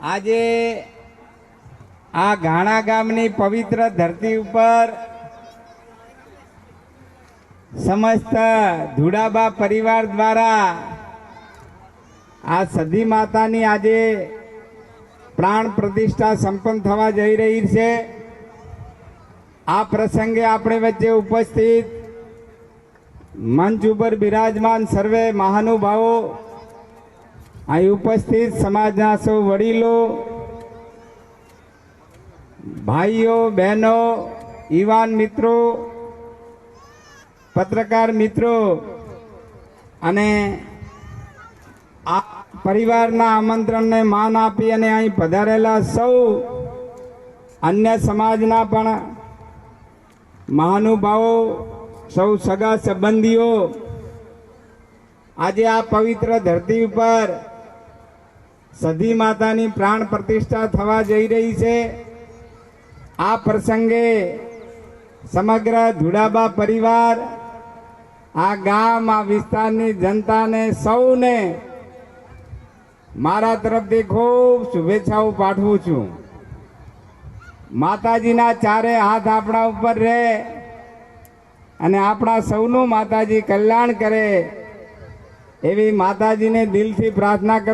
આજે આ ગાણા ગામની પવિત્ર ધરતી ઉપર સમસ્ત ધુડાબા પરિવાર દ્વારા આ સધી માતાની આજે પ્રાણ પ્રતિષ્ઠા સંપન્ન થવા જઈ રહી છે. આ પ્રસંગે આપણે વચ્ચે ઉપસ્થિત મંચ ઉપર બિરાજમાન સર્વે મહાનુભાવો અહીં ઉપસ્થિત સમાજના સૌ વડીલો, ભાઈઓ, બહેનો, યુવાન મિત્રો, પત્રકાર મિત્રો અને આ પરિવારના આમંત્રણને માન આપી અને અહીં પધારેલા સૌ અન્ય સમાજના પણ મહાનુભાવો, સૌ સગા સંબંધીઓ, આજે આ પવિત્ર ધરતી ઉપર સધી માતાની પ્રાણ પ્રતિષ્ઠા થવા જઈ રહી છે. આ પ્રસંગે સમગ્ર ધુડાબા પરિવાર, આ ગામ, આ વિસ્તારની જનતાને સૌને મારા તરફથી ખૂબ શુભેચ્છાઓ પાઠવું છું. માતાજીના ચારે હાથ આપણા ઉપર રહે અને આપણા સૌનું માતાજી કલ્યાણ કરે એવી માતાજીને દિલથી પ્રાર્થના કરું